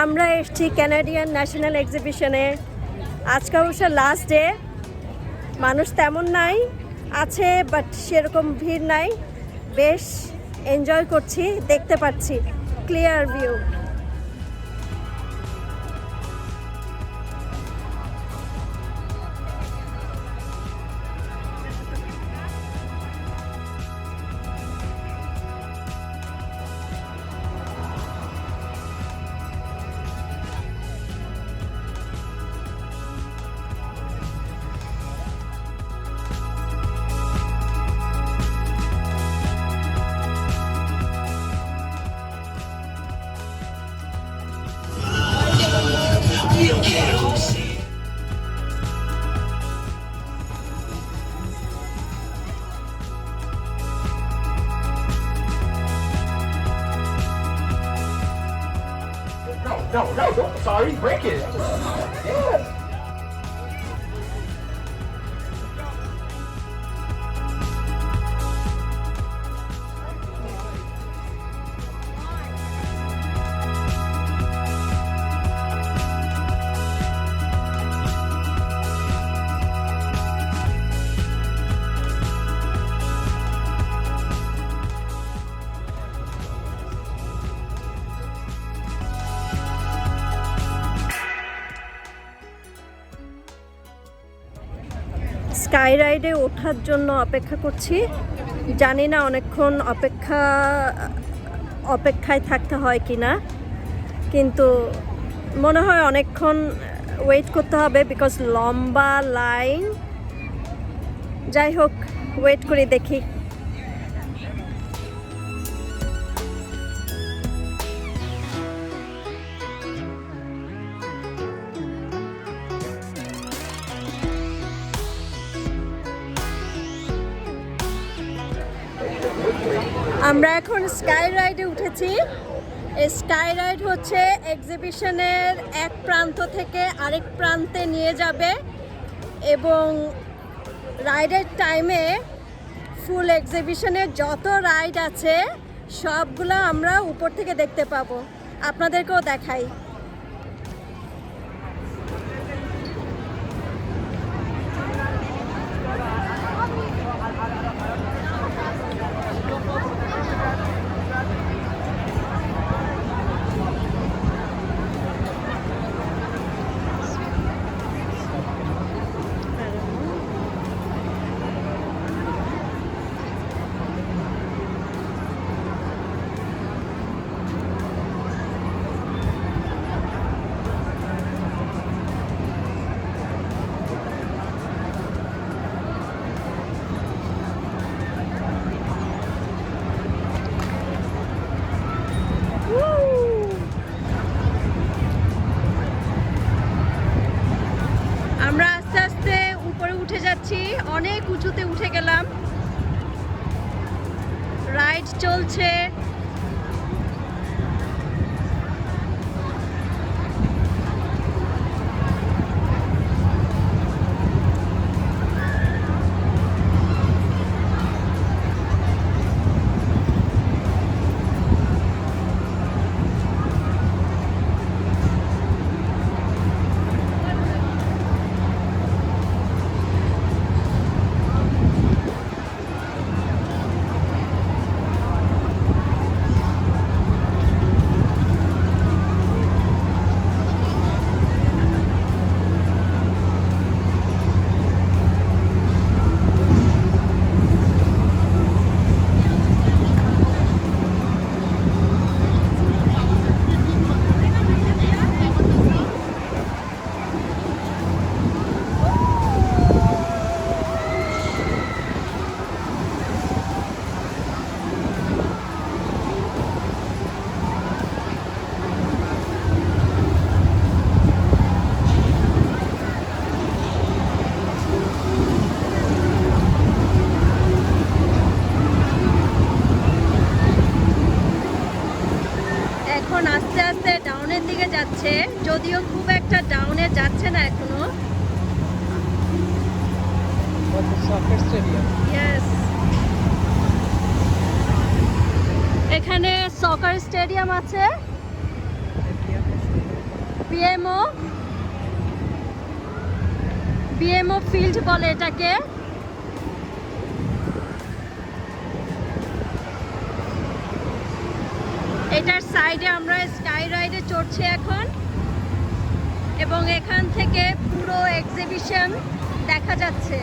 আমরা এসছি Canadian national এক্সিবিশনে আজকে অবশ্য লাস্ট ডে মানুষ তেমন নাই, আছে বাট সেরকম ভিড় নাই। বেশ এনজয় করছি, দেখতে পাচ্ছি। Clear view No, no, don't, sorry, break it. Yes. Sky রাইডে ওঠার জন্য অপেক্ষা করছি। জানি না অনেকক্ষণ অপেক্ষা, অপেক্ষায় থাকতে হয় কি না কিন্তু মনে হয় অনেকক্ষণ ওয়েট করতে হবে বিকজ লম্বা লাইন যাই হোক ওয়েট করে, দেখি। আমরা এখন স্কাই রাইডে উঠেছি। স্কাই রাইড হচ্ছে এক্সিবিশনের এক প্রান্ত থেকে আরেক প্রান্তে নিয়ে যাবে এবং রাইডের টাইমে ফুল এক্সিবিশনের যত রাইড আছে, সবগুলো আমরা উপর থেকে দেখতে পাবো। আপনাদেরকেও দেখাই। উঁচুতে উঠে গেলাম। রাইড চলছে। What's the soccer stadium? Yes. এখানে সকার স্টেডিয়াম আছে। বিএমও বিএমও ফিল্ড বলে এটাকে। এটার সাইডে আমরা স্কাই রাইডে চড়ছি এখন। এবং এখান থেকে পুরো এক্সিবিশন দেখা যাচ্ছে।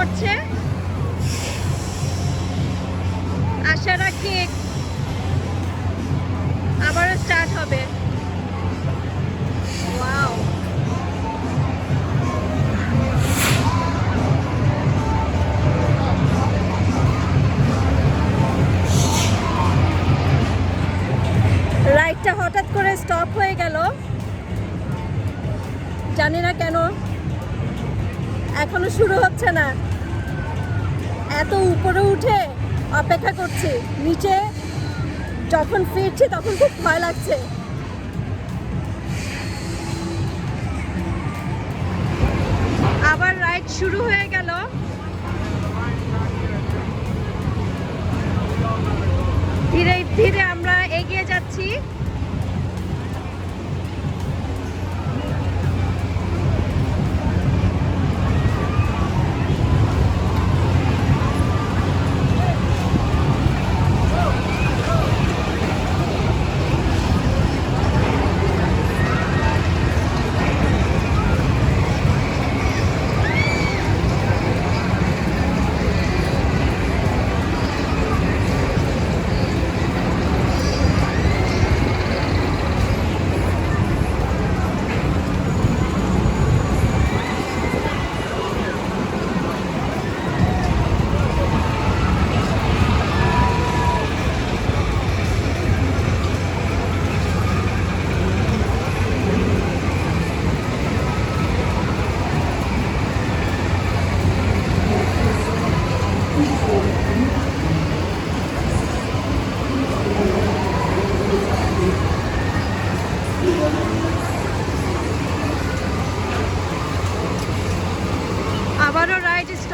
করছে। আশা রাখি আবারও স্টার্ট হবে। রাইডটা হঠাৎ করে স্টপ হয়ে গেল। জানি না কেন। এখনও শুরু হচ্ছে না। এত উপরে উঠে অপেক্ষা করছি। নিচে যখন ফিরছি তখন খুব ভয় লাগছে। আবার রাইড শুরু হয়ে গেল। ধীরে ধীরে আমরা এগিয়ে যাচ্ছি।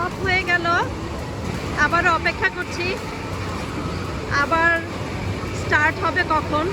স্টপ হয়ে গেল। আবার অপেক্ষা করছি। আবার স্টার্ট হবে কখন?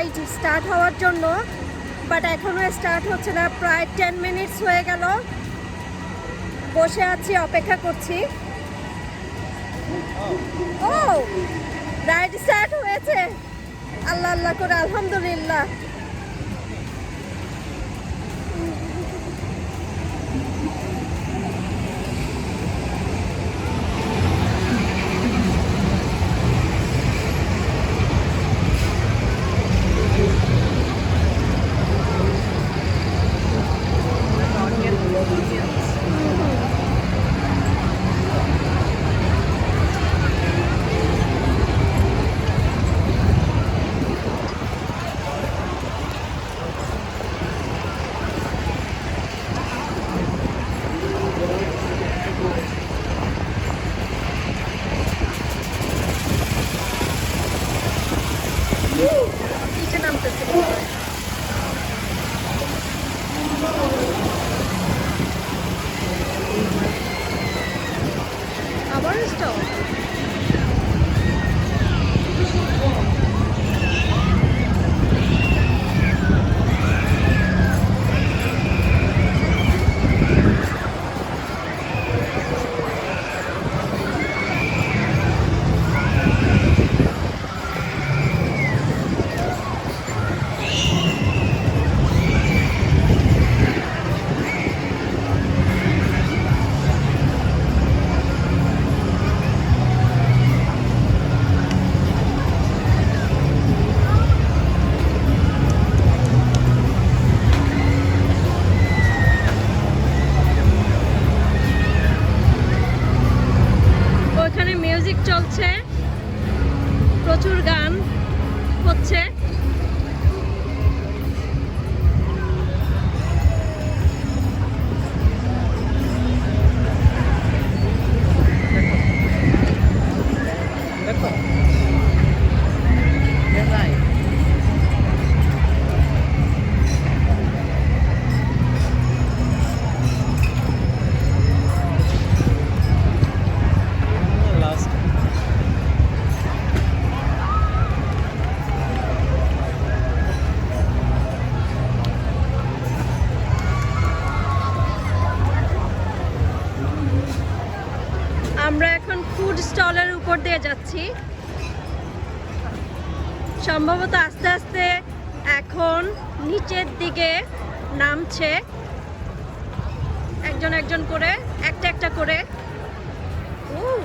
রাইড স্টার্ট হওয়ার জন্য বাট এখনও স্টার্ট হচ্ছে না, প্রায় টেন মিনিটস হয়ে গেল। বসে আছি, অপেক্ষা করছি। ও রাইড স্টার্ট হয়েছে। আল্লাহ আল্লাহ করে, আলহামদুলিল্লাহ। দিয়ে যাচ্ছি। সম্ভবত আস্তে আস্তে এখন নিচের দিকে নামছে। একজন একজন করে একটা একটা করে। উহ,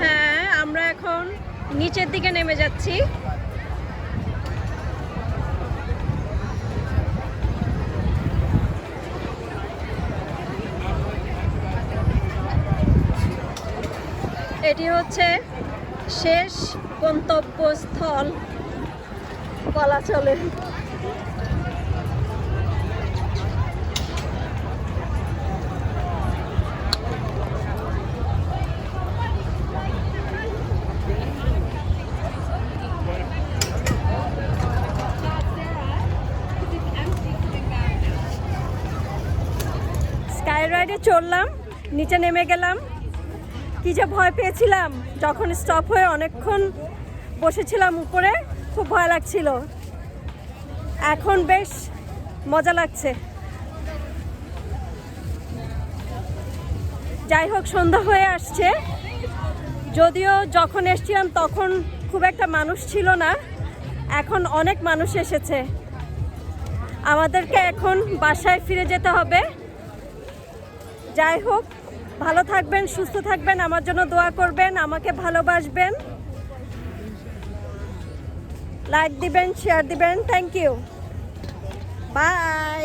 হ্যাঁ আমরা এখন নিচের দিকে নেমে যাচ্ছি। এটি হচ্ছে শেষ গন্তব্যস্থল বলা চলে স্কাই রাইডে চড়লাম, নিচে নেমে গেলাম। কি যে ভয় পেয়েছিলাম, যখন স্টপ হয়ে অনেকক্ষণ বসেছিলাম উপরে, খুব ভয় লাগছিল। এখন বেশ মজা লাগছে। যাই হোক, সন্ধ্যা হয়ে আসছে। যদিও যখন এসছিলাম তখন খুব একটা মানুষ ছিল না, এখন অনেক মানুষ এসেছে। আমাদেরকে এখন বাসায় ফিরে যেতে হবে। যাই হোক, ভালো থাকবেন, সুস্থ থাকবেন, আমার জন্য দোয়া করবেন, আমাকে ভালোবাসবেন। লাইক দিবেন শেয়ার দিবেন থ্যাংক ইউ বাই